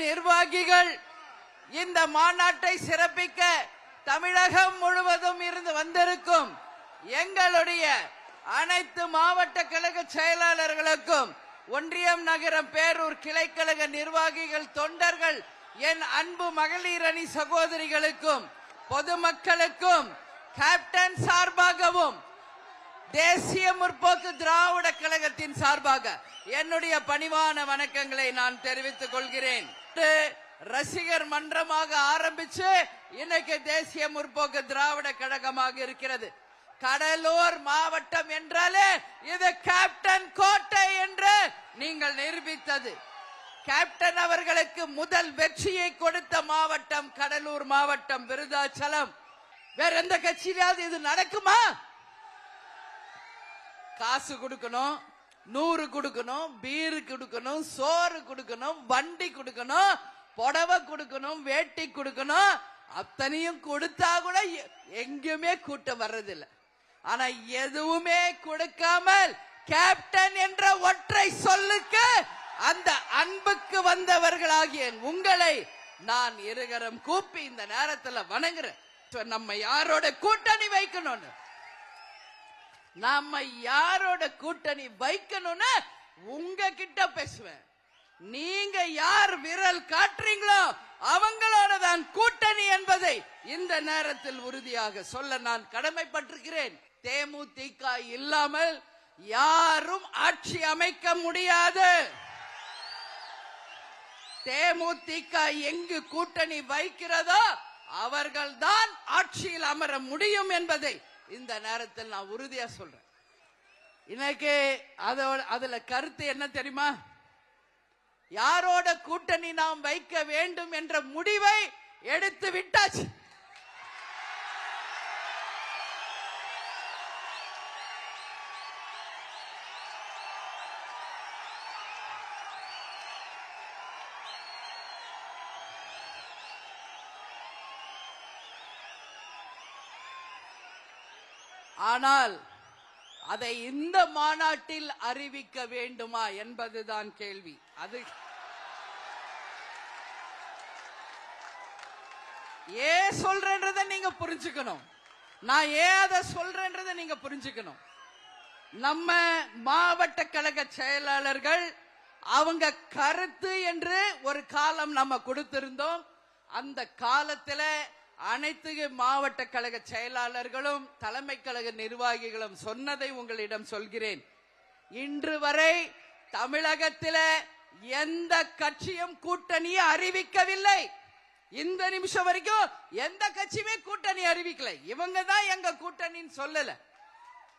நிர்வாகிகள் இந்த மாநாட்டை சிறப்பிக்க தமிழகம் முழுவதும் இருந்து வந்திருக்கும் எங்களுடைய அனைத்து மாவட்ட கழக செயலாளர்களுக்கும் ஒன்றியம் நகரம் பேரூர் கிளைக்கழக நிர்வாகிகள் தொண்டர்கள் என் அன்பு மகளிர் அணி சகோதரிகளுக்கும் பொதுமக்களுக்கும் கேப்டன் சார்பாகவும் தேசிய முற்போக்கு திராவிட கழகத்தின் சார்பாக என்னுடைய பணிவான வணக்கங்களை நான் தெரிவித்துக் கொள்கிறேன். ரசிகர் மன்றமாக ஆரம்பிச்சு இன்னைக்கு தேசிய முற்போக்கு திராவிட கழகமாக இருக்கிறது. கடலூர் மாவட்டம் என்றாலே இது கேப்டன் கோட்டை என்று நீங்கள் நிரூபித்தது. கேப்டன் அவர்களுக்கு முதல் வெற்றியை கொடுத்த மாவட்டம் கடலூர் மாவட்டம் விருதாச்சலம். வேற எந்த கட்சியிலாவது இது நடக்குமா? காசு கொடுக்கணும் நூறு கொடுக்கணும் பீரு கொடுக்கணும் சோறு கொடுக்கணும் வண்டி கொடுக்கணும் புடவை கொடுக்கணும் வேட்டி கொடுக்கணும். அத்தனையும் கொடுத்தா கூட எ- எங்கேயுமே கூட்டம் வர்றதில்லை. ஆனா எதுவுமே கொடுக்காமல் கேப்டன் என்ற ஒற்றை சொல்லுக்கு அந்த அன்புக்கு வந்தவர்களாகிய உங்களை நான் இருகரம் கூப்பி இந்த நேரத்துல வணங்குறேன். நம்ம யாரோட கூட்டணி வைக்கணும்னு? நாம யாரோட கூட்டணி வைக்கணும்னு உங்ககிட்ட பேசுவேன். நீங்க யார் விரல் காட்டுறீங்களோ அவங்களோட தான் கூட்டணி என்பதை இந்த நேரத்தில் உறுதியாக சொல்ல நான் கடமைப்பட்டிருக்கிறேன். தேமுதிக இல்லாமல் யாரும் ஆட்சி அமைக்க முடியாது. தேமுதிக எங்கு கூட்டணி வைக்கிறதோ அவர்கள்தான் ஆட்சியில் அமர முடியும் என்பதை இந்த நேரத்தில் நான் உறுதியா சொல்றேன். இன்னைக்கு அதோட அதுல கருத்து என்ன தெரியுமா? யாரோட கூட்டணி நாம் வைக்க வேண்டும் என்ற முடிவை எடுத்து விட்டாச்சு. ஆனால் அதை இந்த மாநாட்டில் அறிவிக்க வேண்டுமா என்பதுதான் கேள்வி. அது ஏன் சொல்றேன்றத நீங்க புரிஞ்சுக்கணும். நான் ஏன் அதை சொல்றேன்றத நீங்க புரிஞ்சுக்கணும். நம்ம மாவட்ட கழக செயலாளர்கள் அவங்க கருத்து என்று ஒரு காலம் நம்ம கொடுத்திருந்தோம். அந்த காலத்துல அனைத்து மாவட்ட கழக செயலாளர்களும் தலைமை கழக நிர்வாகிகளும் சொன்னதை உங்களிடம் சொல்கிறேன். இன்று வரை தமிழகத்தில எந்த கட்சியும் கூட்டணியை அறிவிக்கவில்லை. இந்த நிமிஷம் வரைக்கும் எந்த கட்சியுமே கூட்டணி அறிவிக்கல. இவங்க தான் எங்க கூட்டணின்னு சொல்லல.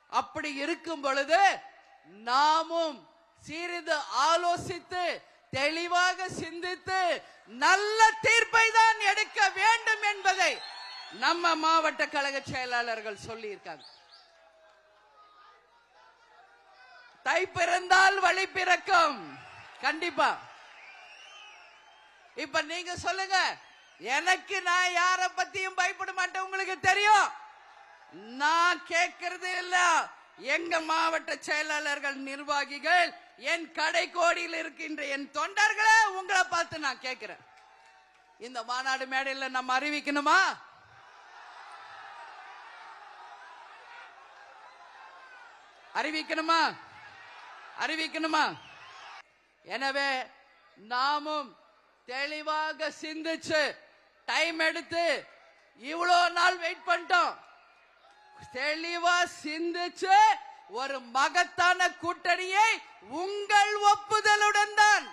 அப்படி இருக்கும் பொழுது நாமும் சிறிது ஆலோசித்து தெளிவாக சிந்தித்து நல்ல தீர்ப்பை தான் எடுக்க வேண்டும் என்பதை நம்ம மாவட்ட கழக செயலாளர்கள் சொல்லியிருக்காங்க. தை பிறந்தால் வழி பிறக்கும். கண்டிப்பா. இப்ப நீங்க சொல்லுங்க எனக்கு நான் யார பத்தியும் பயப்பட மாட்டேன் உங்களுக்கு தெரியும். நான் கேட்கறது இல்ல. எங்க மாவட்ட செயலாளர்கள் நிர்வாகிகள் என் கடைக்கோடியில் இருக்கின்ற என் தொண்டர்களே உங்களை பார்த்து நான் கேட்கிறேன். இந்த மாநாடு மேடையில் நம்ம அறிவிக்கணுமா? அறிவிக்கணுமா? அறிவிக்கணுமா? எனவே நாமும் தெளிவாக சிந்திச்சு டைம் எடுத்து இவ்வளோ நாள் வெயிட் பண்ணிட்டோம். தெளிவா சிந்திச்சு ஒரு மகத்தான கூட்டணியை உங்கள் ஒப்புதலுடன் தான்.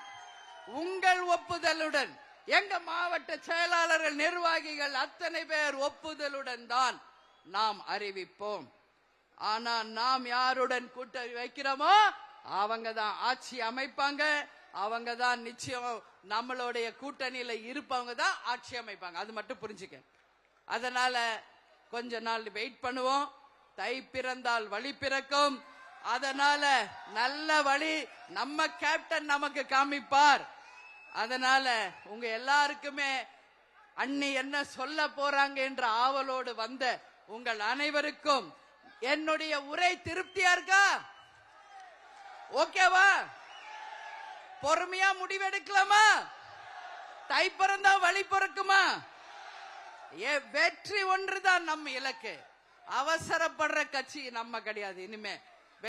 உங்கள் ஒப்புதலுடன். எங்க மாவட்ட செயலாளர்கள் நிர்வாகிகள் அத்தனை பேர் ஒப்புதலுடன் தான் நாம் அறிவிப்போம். ஆனா நாம் யாருடன் கூட்டணி வைக்கிறோமோ அவங்க தான் ஆட்சி அமைப்பாங்க. அவங்க தான் நிச்சயம் நம்மளுடைய கூட்டணியில இருப்பவங்க தான் ஆட்சி அமைப்பாங்க. அது மட்டும் புரிஞ்சுக்க. அதனால கொஞ்ச நாள் வெயிட் பண்ணுவோம். தை பிறந்தால் வழி பிறக்கும். அதனால நல்ல வழி நம்ம கேப்டன் நமக்கு காமிப்பார். அதனால உங்க எல்லாருக்குமே அண்ணி என்ன சொல்ல போறாங்க என்ற ஆவலோடு வந்த உங்கள் அனைவருக்கும் என்னுடைய உரை திருப்தியா இருக்கா? ஓகேவா? பொறுமையா முடிவெடுக்கலாமா? தை பிறந்தா வழி பிறக்குமா? வெற்றி ஒன்றுதான் நம்ம இலக்கு. அவசரப்படுற கட்சி நம்ம கிடையாது. இனிமே